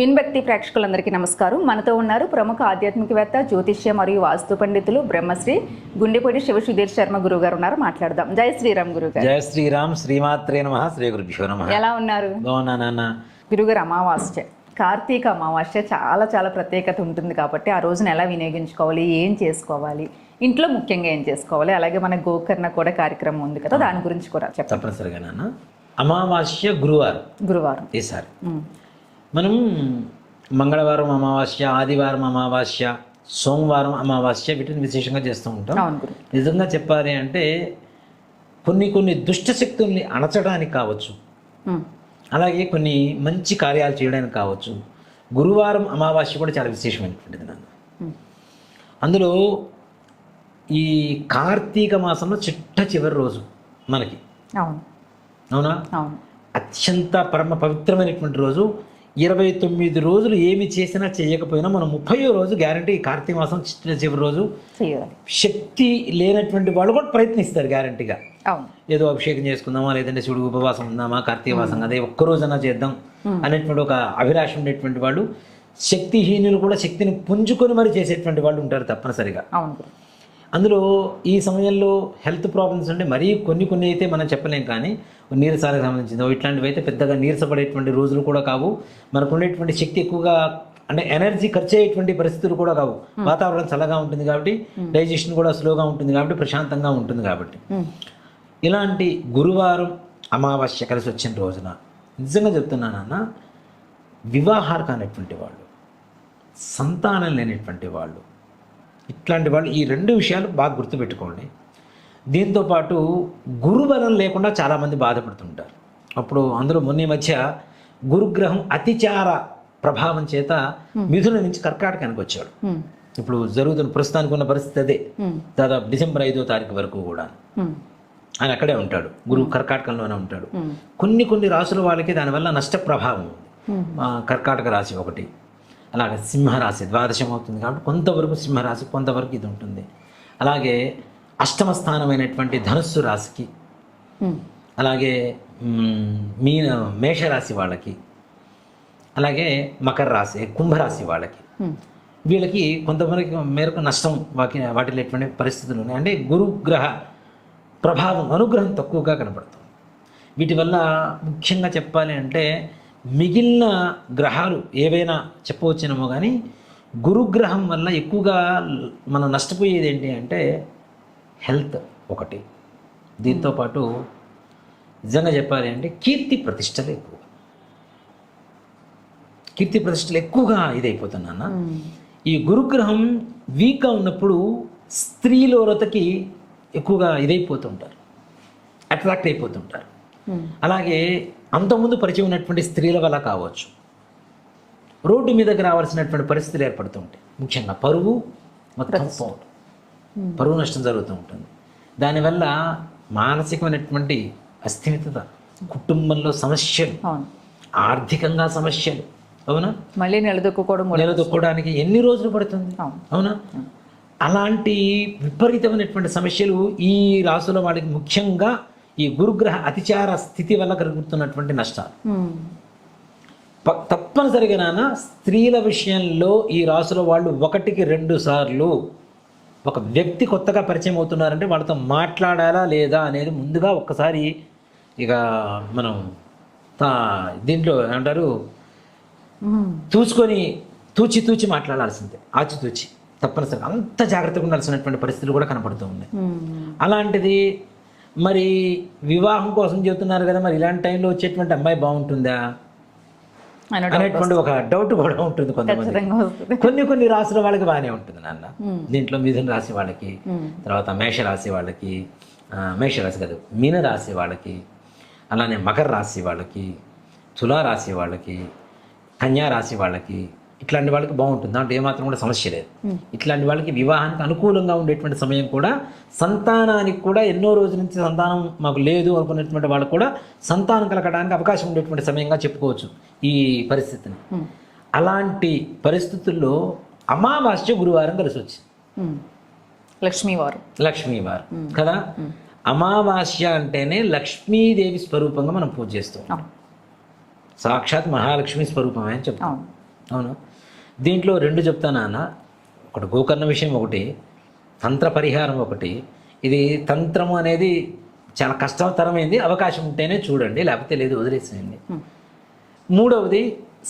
విన్భక్తి ప్రేక్షకులందరికీ నమస్కారం. మనతో ఉన్నారు ప్రముఖ ఆధ్యాత్మికవేత్త జ్యోతిష్య మరియు వాస్తు పండితులు బ్రహ్మశ్రీ గుండెపూడి శివ సుధీర్ శర్మ గురువు గారు ఉన్నారు. మాట్లాడదాం. జై శ్రీరామ్ గురువు గారు జయ శ్రీరామ్. శ్రీమాత్రే నమ. శ్రీ గురుభ్యో నమ. ఎలా ఉన్నారు? గురుగారు అమావాస్య. కార్తీక అమావాస్య చాలా చాలా ప్రత్యేకత ఉంటుంది కాబట్టి ఆ రోజున ఎలా వినియోగించుకోవాలి? ఏం చేసుకోవాలి? ఇంట్లో ముఖ్యంగా ఏం చేసుకోవాలి? అలాగే మన గోకర్ణ కూడా కార్యక్రమం ఉంది కదా దాని గురించి కూడా చెప్పండి. తప్పనిసరిగా నాన్న. అమావాస్య గురువారం. గురువారం. ఈసారి. మనం మంగళవారం అమావాస్య ఆదివారం అమావాస్య సోమవారం అమావాస్య వీటిని విశేషంగా చేస్తూ ఉంటాం. నిజంగా చెప్పాలి అంటే కొన్ని కొన్ని దుష్ట శక్తుల్ని అణచడానికి కావచ్చు. అలాగే కొన్ని మంచి కార్యాలు చేయడానికి కావచ్చు. గురువారం అమావాస్య కూడా చాలా విశేషమైనటువంటిది నాన్న అందులో ఈ కార్తీక మాసంలో చిట్ట చివరి రోజు మనకి. అవును. అవునా? అవును. అత్యంత పరమ పవిత్రమైనటువంటి రోజు ఇరవై తొమ్మిది రోజులు ఏమి చేసినా చేయకపోయినా మనం ముప్పయో రోజు గ్యారంటీ కార్తీక మాసం చివరి రోజు శక్తి లేనటువంటి వాళ్ళు కూడా ప్రయత్నిస్తారు గ్యారంటీగా ఏదో అభిషేకం చేసుకుందామా లేదంటే శివుడు ఉపవాసం ఉందామా కార్తీక మాసం అదే ఒక్కరోజైనా చేద్దాం అనేటువంటి ఒక అభిలాష ఉండేటువంటి వాళ్ళు శక్తిహీనులు కూడా శక్తిని పుంజుకొని మరి చేసేటువంటి వాళ్ళు ఉంటారు తప్పనిసరిగా. అందులో ఈ సమయంలో హెల్త్ ప్రాబ్లమ్స్ ఉంటే మరీ కొన్ని కొన్ని అయితే మనం చెప్పలేం కానీ నీరసాలకు సంబంధించింది. ఇట్లాంటివి అయితే పెద్దగా నీరసపడేటువంటి రోజులు కూడా కావు. మనకు ఉండేటువంటి శక్తి ఎక్కువగా అంటే ఎనర్జీ ఖర్చు అయ్యేటువంటి పరిస్థితులు కూడా కావు. వాతావరణం చల్లగా ఉంటుంది కాబట్టి డైజెషన్ కూడా స్లోగా ఉంటుంది కాబట్టి ప్రశాంతంగా ఉంటుంది కాబట్టి. ఇలాంటి గురువారం అమావాస్య కలిసి వచ్చిన రోజున నిజంగా చెప్తున్నానన్న వివాహాలు కానటువంటి వాళ్ళు సంతానం లేనటువంటి వాళ్ళు ఇట్లాంటి వాళ్ళు ఈ రెండు విషయాలు బాగా గుర్తుపెట్టుకోండి. దీంతోపాటు గురుబలం లేకుండా చాలామంది బాధపడుతుంటారు. అప్పుడు అందులో మొన్న మధ్య గురుగ్రహం అతిచార ప్రభావం చేత మిథున నుంచి కర్కాటకానికి వచ్చాడు. ఇప్పుడు జరుగుతున్న ప్రస్తుతానికి ఉన్న పరిస్థితి అదే. దాదాపు డిసెంబర్ ఐదో తారీఖు వరకు కూడా. ఆయన అక్కడే ఉంటాడు. గురువు కర్కాటకంలోనే ఉంటాడు. కొన్ని కొన్ని రాసుల వాళ్ళకి దానివల్ల నష్ట ప్రభావం ఉంది. కర్కాటక రాశి ఒకటి. అలాగే సింహరాశి ద్వాదశం అవుతుంది కాబట్టి కొంతవరకు సింహరాశి కొంతవరకు ఇది ఉంటుంది. అలాగే అష్టమ స్థానమైనటువంటి ధనుస్సు రాశికి అలాగే మ్, మీన మేషరాశి వాళ్ళకి అలాగే మకర రాశి కుంభరాశి వాళ్ళకి. వీళ్ళకి కొంతవరకు మేరకు నష్టం వాకి వాటిలో ఎటువంటి పరిస్థితులు ఉన్నాయి? అంటే గురుగ్రహ ప్రభావం అనుగ్రహం తక్కువగా కనపడుతుంది. వీటి వల్ల ముఖ్యంగా చెప్పాలి అంటే మిగిలిన గ్రహాలు ఏవైనా చెప్పవచ్చునేమో కానీ గురుగ్రహం వల్ల ఎక్కువగా మనం నష్టపోయేది ఏంటి అంటే హెల్త్ ఒకటి. దీంతోపాటు నిజంగా చెప్పాలి అంటే కీర్తి ప్రతిష్టలు ఎక్కువ. కీర్తి ప్రతిష్టలు ఎక్కువగా ఇదైపోతున్నాను? ఉమ్, ఈ గురుగ్రహం వీక్గా ఉన్నప్పుడు స్త్రీలోరతకి ఎక్కువగా ఇదైపోతుంటారు అట్రాక్ట్ అయిపోతుంటారు అలాగే అంతకుముందు పరిచయం ఉన్నటువంటి స్త్రీల వల్ల కావచ్చు. రోడ్డు మీదకి రావాల్సినటువంటి పరిస్థితులు ఏర్పడుతూ ఉంటాయి. ముఖ్యంగా పరువు మొత్తం పోవడం. పరువు నష్టం జరుగుతూ ఉంటుంది. దానివల్ల మానసికమైనటువంటి అస్థిమితత కుటుంబంలో సమస్యలు ఆర్థికంగా సమస్యలు అవునా? మళ్ళీ నిలదొక్కుకోవడం కూడా నిలదొక్కడానికి ఎన్ని రోజులు పడుతుంది? అవును. అవునా? అలాంటి విపరీతమైనటువంటి సమస్యలు ఈ రాసుల వాళ్ళకి ముఖ్యంగా ఈ గురుగ్రహ అతిచార స్థితి వల్ల కలుగుతున్నటువంటి నష్టాలు. తప్పనిసరిగా నాన్న స్త్రీల విషయంలో ఈ రాసుల వాళ్ళు ఒకటికి రెండు సార్లు ఒక వ్యక్తి కొత్తగా పరిచయం అవుతున్నారంటే వాళ్ళతో మాట్లాడాలా లేదా అనేది ముందుగా ఒక్కసారి ఇక మనం దీంట్లో ఏమంటారు? ఉమ్, చూసుకొని తూచి తూచి మాట్లాడాల్సిందే. ఆచితూచి తప్పనిసరిగా అంత జాగ్రత్తగా ఉండాల్సినటువంటి పరిస్థితులు కూడా కనపడుతూ ఉన్నాయి. అలాంటిది మరి వివాహం కోసం చెబుతున్నారు కదా మరి ఇలాంటి టైంలో వచ్చేటువంటి అమ్మాయి బాగుంటుందా? అనేటువంటి ఒక డౌట్ కూడా ఉంటుంది కొంతమంది కొన్ని కొన్ని రాసుల వాళ్ళకి బాగానే ఉంటుంది నాన్న. దీంట్లో మిథున రాశి వాళ్ళకి తర్వాత మేష రాశి వాళ్ళకి మేష రాశి కాదు మీన రాశి వాళ్ళకి అలానే మకర రాశి వాళ్ళకి తులా రాశి వాళ్ళకి కన్యా రాశి వాళ్ళకి ఇట్లాంటి వాళ్ళకి బాగుంటుంది. దాంట్లో ఏమాత్రం కూడా సమస్య లేదు. ఇట్లాంటి వాళ్ళకి వివాహానికి అనుకూలంగా ఉండేటువంటి సమయం కూడా సంతానానికి కూడా ఎన్నో రోజుల నుంచి సంతానం మాకు లేదు అనుకునేటువంటి వాళ్ళకు కూడా సంతానం కలగడానికి అవకాశం ఉండేటువంటి సమయంగా చెప్పుకోవచ్చు ఈ పరిస్థితిని. అలాంటి పరిస్థితుల్లో అమావాస్య గురువారం కలిసి వచ్చింది. లక్ష్మీవారు లక్ష్మీవారం కదా? అమావాస్య అంటేనే లక్ష్మీదేవి స్వరూపంగా మనం పూజ చేస్తాం సాక్షాత్ మహాలక్ష్మి స్వరూపమే అని చెప్తాం. అవును. దీంట్లో రెండు చెప్తాను అన్న ఒకటి గోకర్ణ విషయం ఒకటి తంత్ర పరిహారం ఒకటి. ఇది తంత్రము అనేది చాలా కష్టతరమైంది అవకాశం ఉంటేనే చూడండి లేకపోతే లేదు వదిలేసేయండి. మూడవది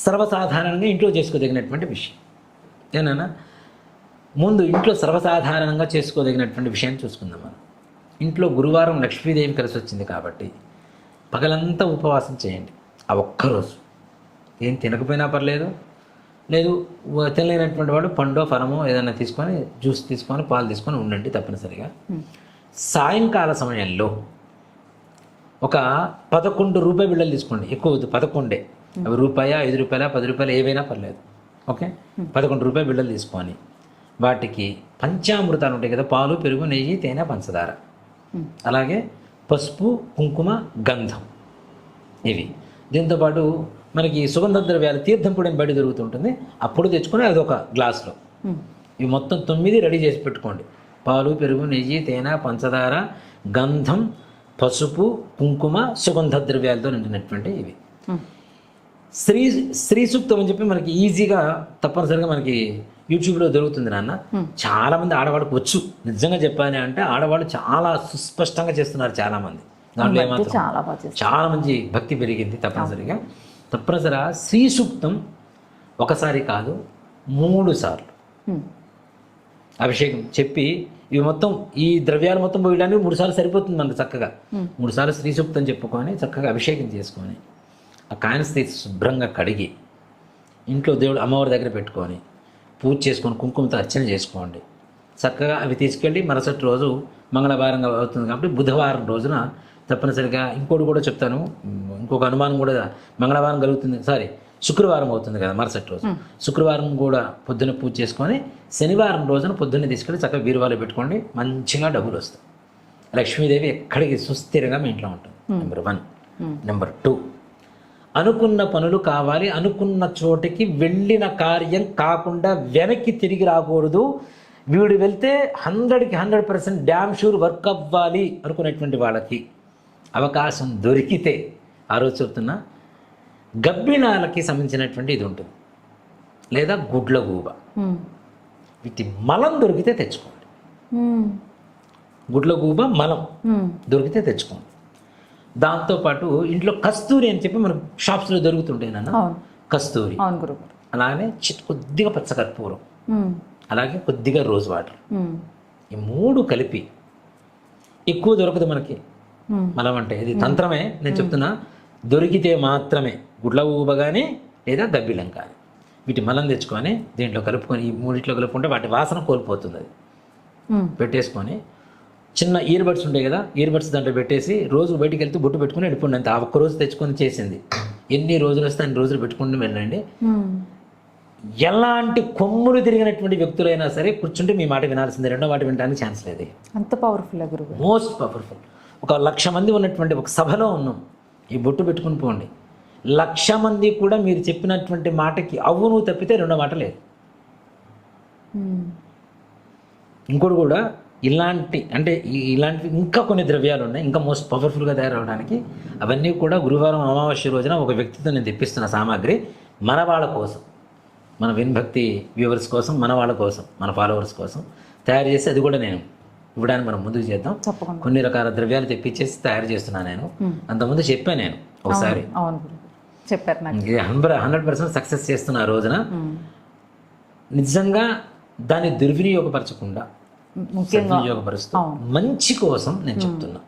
సర్వసాధారణంగా ఇంట్లో చేసుకోదగినటువంటి విషయం. ఏనా ముందు ఇంట్లో సర్వసాధారణంగా చేసుకోదగినటువంటి విషయాన్ని చూసుకుందాం మనం. ఇంట్లో గురువారం లక్ష్మీదేవి కలిసి వచ్చింది కాబట్టి పగలంతా ఉపవాసం చేయండి. ఆ ఒక్కరోజు. ఏం తినకపోయినా పర్లేదు లేదు తినలేనటువంటి వాడు పండో ఫలమో ఏదైనా తీసుకొని జ్యూస్ తీసుకొని పాలు తీసుకొని ఉండండి తప్పనిసరిగా. సాయంకాల సమయంలో ఒక పదకొండు రూపాయ బిళ్ళలు తీసుకోండి. ఎక్కువ పదకొండే. అవి రూపాయ ఐదు రూపాయల పది రూపాయలు ఏవైనా పర్లేదు. ఓకే? పదకొండు రూపాయ బిళ్ళలు తీసుకొని వాటికి పంచామృతాలు ఉంటాయి కదా పాలు పెరుగు నెయ్యి తేనె పంచదార. అలాగే పసుపు కుంకుమ గంధం ఇవి. దీంతోపాటు మనకి సుగంధ ద్రవ్యాలు తీర్థం పొడి అని బయట దొరుకుతుంటుంది. అప్పుడు తెచ్చుకొని అది ఒక గ్లాసులో ఇవి మొత్తం తొమ్మిది రెడీ చేసి పెట్టుకోండి. పాలు పెరుగు నెయ్యి తేనె పంచదార గంధం పసుపు కుంకుమ సుగంధ ద్రవ్యాలతో నిండినటువంటి ఇవి. స్త్రీ స్త్రీ సూక్తం అని చెప్పి మనకి ఈజీగా తప్పనిసరిగా మనకి యూట్యూబ్లో దొరుకుతుంది నాన్న. చాలా మంది ఆడవాళ్ళకి వచ్చు. నిజంగా చెప్పాలి అంటే ఆడవాళ్ళు చాలా సుస్పష్టంగా చేస్తున్నారు చాలా మంది దాంట్లో ఏమాత్రం చాలా మంచి భక్తి పెరిగింది తప్పనిసరిగా. తప్పనిసరిగా శ్రీ సూక్తం ఒకసారి కాదు మూడు సార్లు. అభిషేకం చెప్పి ఇవి మొత్తం ఈ ద్రవ్యాలు మొత్తం పోయడానికి మూడు సార్లు సరిపోతుంది మనకు చక్కగా. మూడు సార్లు శ్రీ సూక్తం చెప్పుకొని చక్కగా అభిషేకం చేసుకొని ఆ కాయనస్ తీసి శుభ్రంగా కడిగి ఇంట్లో దేవుడు అమ్మవారి దగ్గర పెట్టుకొని పూజ చేసుకొని కుంకుమతో అర్చన చేసుకోండి. చక్కగా అవి తీసుకెళ్ళి మరుసటి రోజు మంగళవారంగా అవుతుంది కాబట్టి బుధవారం రోజున తప్పనిసరిగా ఇంకోటి కూడా చెప్తాను. ఇంకొక అనుమానం కూడా మంగళవారం కలుగుతుంది. సారీ శుక్రవారం అవుతుంది కదా మరుసటి రోజు. శుక్రవారం కూడా పొద్దున్న పూజ చేసుకొని శనివారం రోజున పొద్దున్న తీసుకెళ్ళి చక్కగా బీరువాలో పెట్టుకోండి మంచిగా డబ్బులు వస్తాయి. లక్ష్మీదేవి ఎక్కడికి సుస్థిరంగా మీ ఇంట్లో ఉంటుంది. నెంబర్ వన్ నెంబర్ టూ అనుకున్న పనులు కావాలి అనుకున్న చోటికి వెళ్ళిన కార్యం కాకుండా వెనక్కి తిరిగి రాకూడదు. వీడు వెళ్తే హండ్రెడ్కి hundred percent dam sure work అవ్వాలి అనుకునేటువంటి వాళ్ళకి అవకాశం దొరికితే ఆ రోజు చెప్తున్నా గబ్బిణాలకి సంబంధించినటువంటి ఇది ఉంటుంది. లేదా గుడ్ల గూబ. వీటి మలం దొరికితే తెచ్చుకోండి. గుడ్ల గూబ మలం. దొరికితే తెచ్చుకోండి. దాంతోపాటు ఇంట్లో కస్తూరి అని చెప్పి మనకు షాప్స్లో దొరుకుతుంటాయి నాన్న. కస్తూరి. అలానే కొద్దిగా పచ్చకర్పూరం. అలాగే కొద్దిగా రోజ్ వాటర్. ఈ మూడు కలిపి ఎక్కువ దొరకదు మనకి. మలం అంటే ఇది తంత్రమే. నేను చెప్తున్నా దొరికితే మాత్రమే గుడ్ల ఊబ కానీ లేదా గబ్బిలం కానీ వీటి మలం తెచ్చుకొని దీంట్లో కలుపుకొని ఈ మూడిట్లో కలుపుకుంటే వాటి వాసన కోల్పోతుంది. అది. పెట్టేసుకొని చిన్న ఇయర్ బడ్స్ ఉంటాయి కదా ఇయర్ బడ్స్ దాంట్లో పెట్టేసి రోజు బయటికి వెళ్తూ బొట్టు పెట్టుకుని వెళ్ళిపోండి అంత. ఆ ఒక్క రోజు తెచ్చుకొని చేసింది. ఎన్ని రోజులు వస్తే అన్ని రోజులు పెట్టుకుని వెళ్ళండి. ఎలాంటి కొమ్ములు తిరిగినటువంటి వ్యక్తులైనా సరే కూర్చుంటే మీ మాట వినాల్సిందే. రెండో మాట వినడానికి ఛాన్స్ లేదు. అంత పవర్ఫుల్ మోస్ట్ పవర్ఫుల్ ఒక లక్ష మంది ఉన్నటువంటి ఒక సభలో ఉన్నాం. ఈ బొట్టు పెట్టుకుని పోండి లక్ష మంది కూడా మీరు చెప్పినటువంటి మాటకి అవును తప్పితే రెండో మాట లేదు. ఇంకోటి కూడా ఇలాంటి అంటే ఇలాంటి ఇంకా కొన్ని ద్రవ్యాలు ఉన్నాయి ఇంకా మోస్ట్ పవర్ఫుల్గా తయారవడానికి అవన్నీ కూడా గురువారం అమావాస్య రోజున ఒక వ్యక్తితో నేను తెప్పిస్తున్న సామాగ్రి మన వాళ్ళ కోసం మన విన్భక్తి వ్యూవర్స్ కోసం మన వాళ్ళ కోసం మన ఫాలోవర్స్ కోసం తయారు చేసి అది కూడా నేను ఇవ్వడానికి మనం ముందుకు చేద్దాం. కొన్ని రకాల ద్రవ్యాలు తెప్పించేసి తయారు చేస్తున్నాను నేను. అంతకుముందు చెప్పాను నేను ఒకసారి. చెప్పారు హండ్రెడ్ హండ్రెడ్ పర్సెంట్ సక్సెస్ చేస్తున్న ఆ రోజున. నిజంగా దాన్ని దుర్వినియోగపరచకుండా సద్వినియోగపరుస్తూ మంచి కోసం నేను చెప్తున్నా.